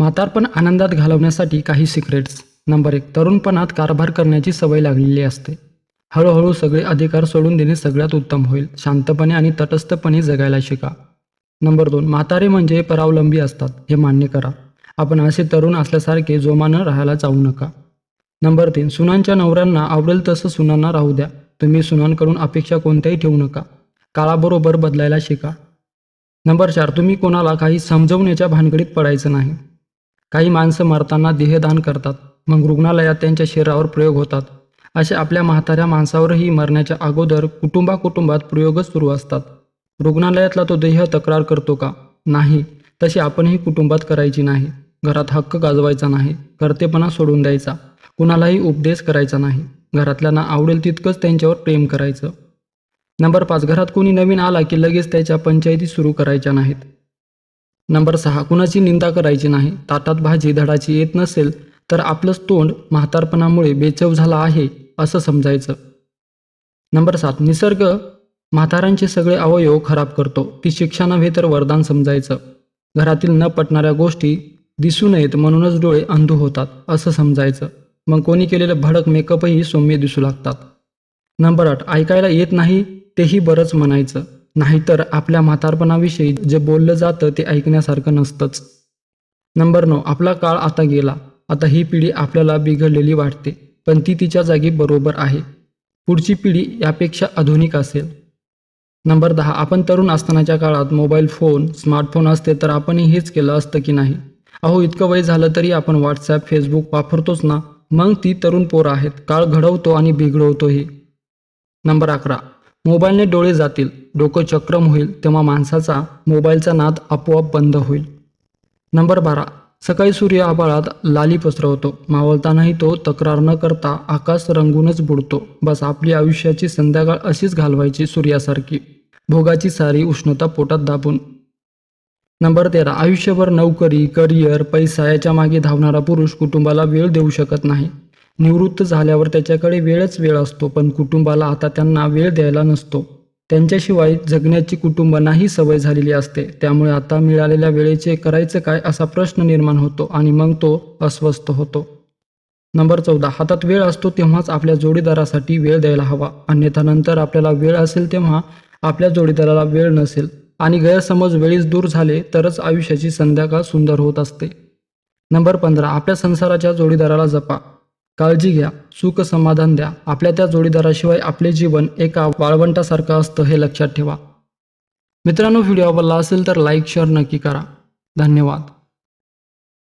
म्हातारपण आनंदात घालवण्यासाठी काही सिक्रेट्स नंबर एक तरुणपणात कारभार करण्याची सवय लागलेली असते. हळूहळू सगळे अधिकार सोडून देणे सगळ्यात उत्तम होईल. शांतपणे आणि तटस्थपणे जगायला शिका. नंबर दोन म्हातारे म्हणजे परावलंबी असतात. हे मान्य करा. आपण असे तरुण असल्यासारखे जोमानं राहायला जाऊ नका. नंबर तीन सुनांच्या नवऱ्यांना आवडेल तसं सुनांना राहू द्या. तुम्ही सुनांकडून अपेक्षा कोणत्याही ठेवू नका. काळाबरोबर बदलायला शिका. नंबर चार तुम्ही कोणाला काही समजवण्याच्या भानगडीत पडायचं नाही. काही माणसं मरताना देहदान करतात मग रुग्णालयात त्यांच्या शरीरावर प्रयोग होतात. असे आपल्या म्हाताऱ्या माणसावरही मरण्याच्या अगोदर कुटुंबा कुटुंबात प्रयोगच सुरू असतात. रुग्णालयातला तो देह तक्रार करतो का? नाही. तशी आपणही कुटुंबात करायची नाही. घरात हक्क गाजवायचा नाही. कर्तेपणा सोडून द्यायचा. कुणालाही उपदेश करायचा नाही. घरातल्यांना आवडेल तितकंच त्यांच्यावर प्रेम करायचं. नंबर पाच. घरात कोणी नवीन आला की लगेच त्याच्या पंचायती सुरू करायच्या नाहीत. नंबर सहा कुणाची निंदा करायची नाही ताटात भाजी धडाची येत नसेल तर आपलंच तोंड म्हातारपणामुळे बेचव झाला आहे असं समजायचं. नंबर सात निसर्ग म्हातारांचे सगळे अवयव खराब करतो ती शिक्षा नव्हे तर वरदान समजायचं. घरातील न पटणाऱ्या गोष्टी दिसू नयेत म्हणूनच डोळे अंधू होतात असं समजायचं. मग कोणी केलेलं भडक मेकअपही सौम्य दिसू लागतात. नंबर आठ ऐकायला येत नाही तेही बरंच म्हणायचं. नाहीतर आपल्या म्हातारपणाविषयी जे बोललं जातं ते ऐकण्यासारखं नसतंच. नंबर नऊ आपला काळ आता गेला. आता ही पिढी आपल्याला बिघडलेली वाटते पण ती तिच्या जागी बरोबर आहे. पुढची पिढी यापेक्षा आधुनिक असेल. नंबर दहा आपण तरुण असतानाच्या काळात मोबाईल फोन स्मार्टफोन असते तर आपणही हेच केलं असतं की नाही? अहो इतकं वय झालं तरी आपण व्हॉट्सॲप फेसबुक वापरतोच ना? मग ती तरुण पोरं आहेत. काळ घडवतो आणि बिघडवतोही नंबर अकरा मोबाईलने डोळे जातील. डोकं चक्रम होईल तेव्हा माणसाचा मोबाईलचा नाद आपोआप बंद होईल. नंबर बारा. सकाळी सूर्य आबाळात लाली पसरवतो. मावळतानाही तो तक्रार न करता आकाश रंगूनच बुडतो. बस आपली आयुष्याची संध्याकाळ अशीच घालवायची सूर्यासारखी. भोगाची सारी उष्णता पोटात दाबून. नंबर तेरा. आयुष्यभर नोकरी करिअर पैसा याच्या मागे धावणारा पुरुष कुटुंबाला वेळ देऊ शकत नाही. निवृत्त झाल्यावर त्याच्याकडे वेळच वेळ असतो पण कुटुंबाला आता त्यांना वेळ द्यायला नसतो. त्यांच्याशिवाय जगण्याची कुटुंबांनाही सवय झालेली असते. त्यामुळे आता मिळालेल्या वेळेचे करायचं काय असा प्रश्न निर्माण होतो आणि मग तो अस्वस्थ होतो. नंबर चौदा. हातात वेळ असतो तेव्हाच आपल्या जोडीदारासाठी वेळ द्यायला हवा. अन्यथा नंतर आपल्याला वेळ असेल तेव्हा आपल्या जोडीदाराला वेळ नसेल. आणि गैरसमज वेळीच दूर झाले तरच आयुष्याची संध्याकाळ सुंदर होत असते. नंबर पंधरा. आपल्या संसाराच्या जोडीदाराला जपा. काळजी घ्या सुख समाधान द्या. आपल्या त्या जोडीदाराशिवाय आपले जीवन एका वाळवंटासारखं असतं हे लक्षात ठेवा. मित्रांनो व्हिडिओ आवडला असेल तर लाईक शेअर नक्की करा. धन्यवाद.